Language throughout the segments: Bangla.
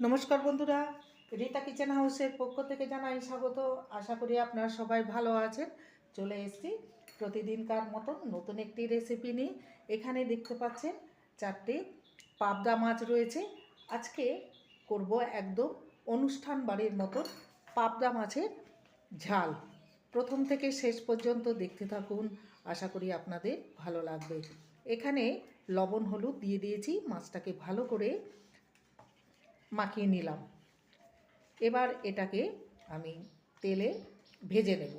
নমস্কার বন্ধুরা, রীতা কিচেন হাউসের পক্ষ থেকে জানাই স্বাগত। আশা করি আপনারা সবাই ভালো আছেন। চলে এসেছি প্রতিদিনকার মতো নতুন একটি রেসিপি নিয়ে। এখানে দেখতে পাচ্ছেন চারটে পাবদা মাছ রয়েছে। আজকে করব একদম অনুষ্ঠান বাড়ির মতন পাবদা মাছের ঝাল। প্রথম থেকে শেষ পর্যন্ত দেখতে থাকুন, আশা করি আপনাদের ভালো লাগবে। এখানে লবণ হলুদ দিয়ে দিয়েছি, মাছটাকে ভালো করে মাখিয়ে নিলাম। এবার এটাকে আমি তেলে ভেজে নেব।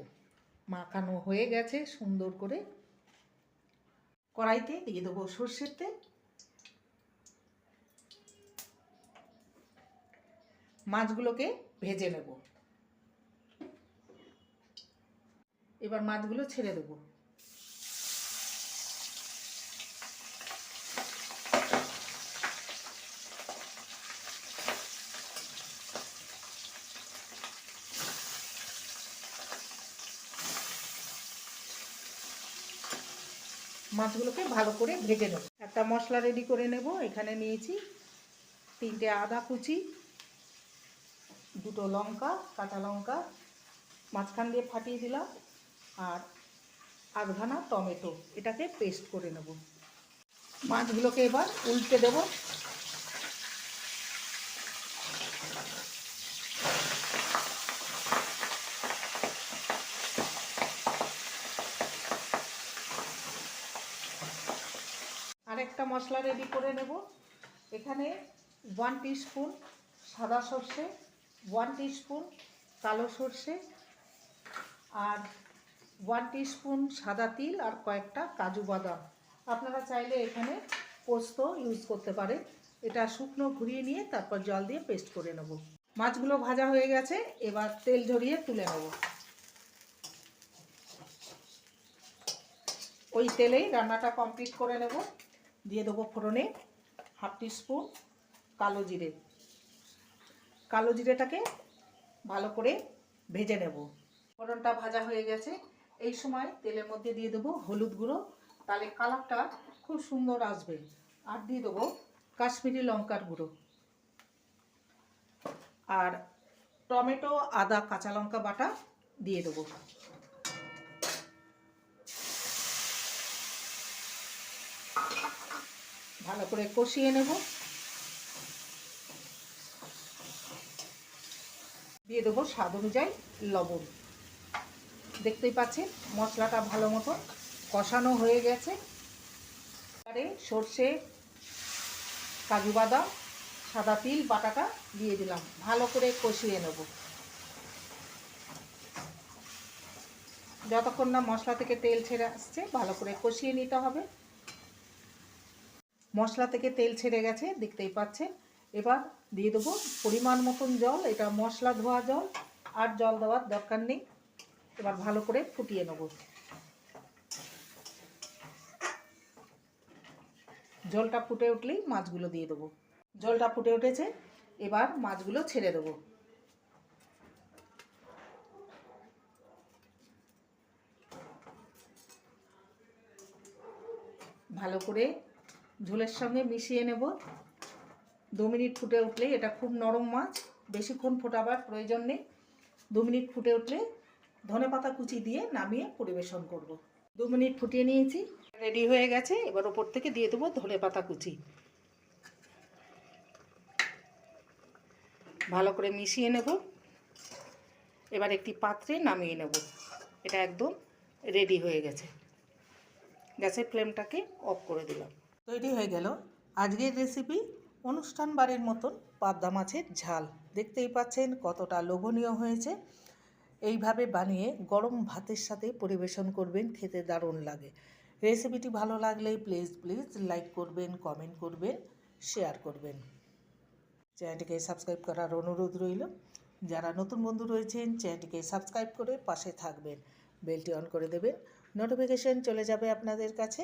মাখানো হয়ে গেছে সুন্দর করে। কড়াইতে দিয়ে দেবো সর্ষের তেল। মাছগুলোকে ভেজে নেব। এবার মাছগুলো ছেড়ে দেবো। মাছগুলোকে ভালো করে ভেজে নেব। একটা মশলা রেডি করে নেব। এখানে নিয়েছি তিনটে আদা কুচি, দুটো লঙ্কা, কাঁচা লঙ্কা, মাঝখান দিয়ে ফাটিয়ে দিলাম, আর আধখানা টমেটো। এটাকে পেস্ট করে নেব। মাছগুলোকে এবার উল্টে দেব। আরেকটা মশলা রেডি করে নেব। এখানে ওয়ান স্পুন সাদা সর্ষে ওয়ান স্পুন কালো সর্ষে আর ওয়ান স্পুন সাদা তিল আর কয়েকটা কাজু বাদাম। আপনারা চাইলে এখানে পোস্ত ইউজ করতে পারেন। এটা শুকনো ঘুরিয়ে নিয়ে তারপর জল দিয়ে পেস্ট করে নেব। মাছগুলো ভাজা হয়ে গেছে, এবার তেল ঝরিয়ে তুলে নেব। ওই তেলেই রান্নাটা কমপ্লিট করে নেব। দিয়ে দেবো ফোড়নে হাফ স্পুন কালো জিরে। কালো জিরেটাকে ভালো করে ভেজে নেব। ফোড়নটা ভাজা হয়ে গেছে। এই সময় তেলের মধ্যে দিয়ে দেবো হলুদ গুঁড়ো। তাহলে কালারটা খুব সুন্দর আসবে। আর দিয়ে দেবো কাশ্মীরি লঙ্কার গুঁড়ো। আর টমেটো, আদা, কাঁচা লঙ্কা বাটা দিয়ে দেবো। ভালো করে কষিয়ে নেব। দিয়ে দেবো স্বাদ অনুযায়ী লবণ। দেখতেই পাচ্ছেন, মশলাটা ভালো মতো কষানো হয়ে গেছে। এবারে সর্ষে, কাজু বাদাম, সাদা তিল, বাটাটা দিয়ে দিলাম। ভালো করে কষিয়ে নেব। যতক্ষণ না মশলা থেকে তেল ছেড়ে আসছে, ভালো করে কষিয়ে নিতে হবে। মশলা থেকে তেল ছেড়ে গেছে, দেখতেই পাচ্ছেন। এবার দিয়ে দেবো পরিমাণ মতন জল, এটা মশলা ধোয়া জল, আর জল দেওয়ার দরকার নেই। এবার ভালো করে ফুটিয়ে নেব। জলটা ফুটে উঠলেই মাছগুলো দিয়ে দেবো। জলটা ফুটে উঠেছে, এবার মাছগুলো ছেড়ে দেবো। ভালো করে ঝোলের সঙ্গে মিশিয়ে নেব। দু মিনিট ফুটে উঠলে, এটা খুব নরম মাছ, বেশিক্ষণ ফোটাবার প্রয়োজন নেই। দু মিনিট ফুটে উঠলে ধনে পাতা কুচি দিয়ে নামিয়ে পরিবেশন করব। দু মিনিট ফুটিয়ে নিয়েছি, রেডি হয়ে গেছে। এবার ওপর থেকে দিয়ে দেবো ধনে পাতা কুচি। ভালো করে মিশিয়ে নেব। এবার একটি পাত্রে নামিয়ে নেব। এটা একদম রেডি হয়ে গেছে। গ্যাসের ফ্লেমটাকে অফ করে দিলাম। তৈরি হয়ে গেল আজকের রেসিপি অনুষ্ঠান বাড়ির মতন পাবদা মাছের ঝাল। দেখতেই পাচ্ছেন কতটা লোভনীয় হয়েছে। এইভাবে বানিয়ে গরম ভাতের সাথে পরিবেশন করবেন, খেতে দারুণ লাগে। রেসিপিটি ভালো লাগলে প্লিজ প্লিজ লাইক করবেন কমেন্ট করবেন শেয়ার করবেন। চ্যানেলটিকে সাবস্ক্রাইব করার অনুরোধ রইল। যারা নতুন বন্ধু রয়েছেন, চ্যানেলটিকে সাবস্ক্রাইব করে পাশে থাকবেন। বেলটি অন করে দেবেন। নোটিফিকেশন চলে যাবে আপনাদের কাছে।